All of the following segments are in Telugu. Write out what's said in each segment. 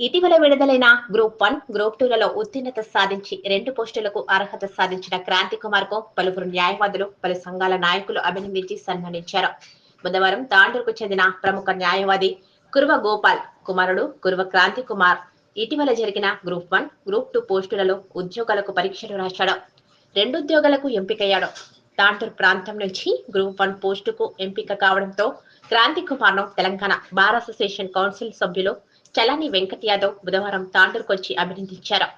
ఇటీవల విడుదలైన గ్రూప్ వన్ గ్రూప్ టూలలో ఉత్తీర్ణత సాధించి రెండు పోస్టులకు అర్హత సాధించిన క్రాంతి కుమార్కు పలువురు న్యాయవాదులు పలు సంఘాల నాయకులు అభినందించి సన్మానించారు. బుధవారం తాండూరుకు చెందిన ప్రముఖ న్యాయవాది కురువ గోపాల్ కుమారుడు కురువ క్రాంతి కుమార్ ఇటీవల జరిగిన గ్రూప్ వన్ గ్రూప్ టూ పోస్టులలో ఉద్యోగాలకు పరీక్షలు రాశాడు. రెండు ఉద్యోగాలకు ఎంపికయ్యాడు. తాంటూరు ప్రాంతం నుంచి గ్రూప్ వన్ పోస్టుకు ఎంపిక కావడంతో క్రాంతి కుమార్ను తెలంగాణ బార్ అసోసియేషన్ కౌన్సిల్ సభ్యులు చలాని వెంకట్ యాదవ్ బుధవారం తాండూరుకొచ్చి అభినందించారు.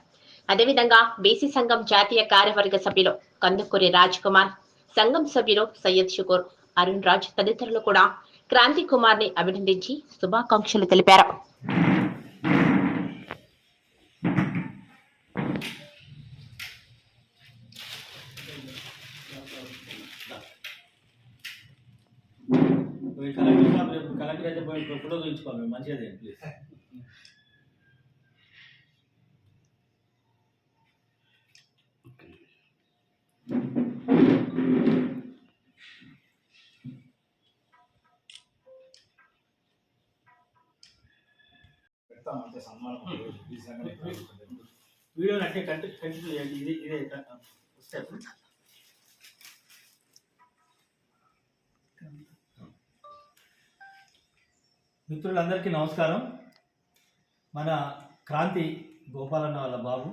అదేవిధంగా బీసీ సంఘం జాతీయ కార్యవర్గ సభ్యులు కందుకూరి రాజ్ కుమార్ సంఘం సభ్యులు సయ్యద్ షుకూర్ అరుణ్ రాజ్ తదితరులు కూడా క్రాంతి కుమార్ని అభినందించి శుభాకాంక్షలు తెలిపారు. కలెక్టర్ రేపు కలెక్టర్ అయితే పోయి ఫోటో చూపించుకోవాలి. మంచిగా ప్లీజ్. అంతే సన్మానం ఈ సంగతి వీడియో అంటే కంటి కంటిన్యూ చేయండి. ఇది ఇదే స్టెప్ మిత్రులందరికీ నమస్కారం. మన క్రాంతి గోపాలన్న వాళ్ళ బాబు.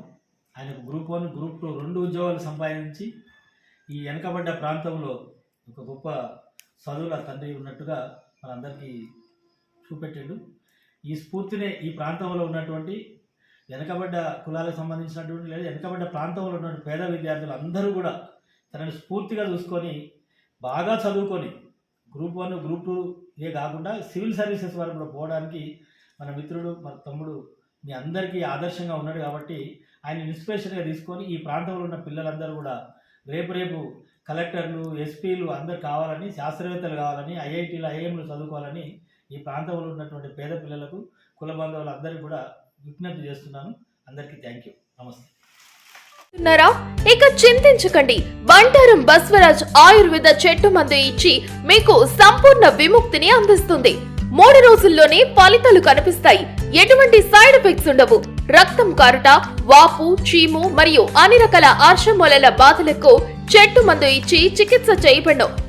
ఆయనకు గ్రూప్ వన్ గ్రూప్ టూ రెండు ఉద్యోగాలు సంపాదించి ఈ వెనకబడ్డ ప్రాంతంలో ఒక గొప్ప చదువుల తండ్రి ఉన్నట్టుగా మనందరికీ చూపెట్టిండు. ఈ స్ఫూర్తినే ఈ ప్రాంతంలో ఉన్నటువంటి వెనకబడ్డ కులాలకు సంబంధించినటువంటి లేదా వెనకబడ్డ ప్రాంతంలో ఉన్నటువంటి పేద విద్యార్థులు అందరూ కూడా తనని స్ఫూర్తిగా చూసుకొని బాగా చదువుకొని గ్రూప్ వన్ గ్రూప్ టూ ఏ కాకుండా సివిల్ సర్వీసెస్ వరకు కూడా పోవడానికి మన మిత్రుడు మన తమ్ముడు మీ అందరికీ ఆదర్శంగా ఉన్నాడు కాబట్టి ఆయన ఇన్స్పిరేషన్గా తీసుకొని ఈ ప్రాంతంలో ఉన్న పిల్లలందరూ కూడా రేపు రేపు కలెక్టర్లు ఎస్పీలు అందరు కావాలని శాస్త్రవేత్తలు కావాలని ఐఐటీలు ఐఐఎంలు చదువుకోవాలని ఈ ప్రాంతంలో ఉన్నటువంటి పేద పిల్లలకు కుల బంధువులందరికీ కూడా విజ్ఞప్తి చేస్తున్నాను. అందరికీ థ్యాంక్ యూ నమస్తే. ఉన్నారా? ఇక చింతించకండి. బంటారం బస్వరాజ్ ఆయుర్వేద చెట్టు మందు ఇచ్చి మీకు సంపూర్ణ విముక్తిని అందిస్తుంది. మూడు రోజుల్లోనే ఫలితాలు కనిపిస్తాయి. ఎటువంటి సైడ్ ఎఫెక్ట్స్ ఉండవు. రక్తం కారుట వాపు చీము మరియు అన్ని రకాల ఆర్షమూలల బాధలకు చెట్టు మందు ఇచ్చి చికిత్స చేయబడను.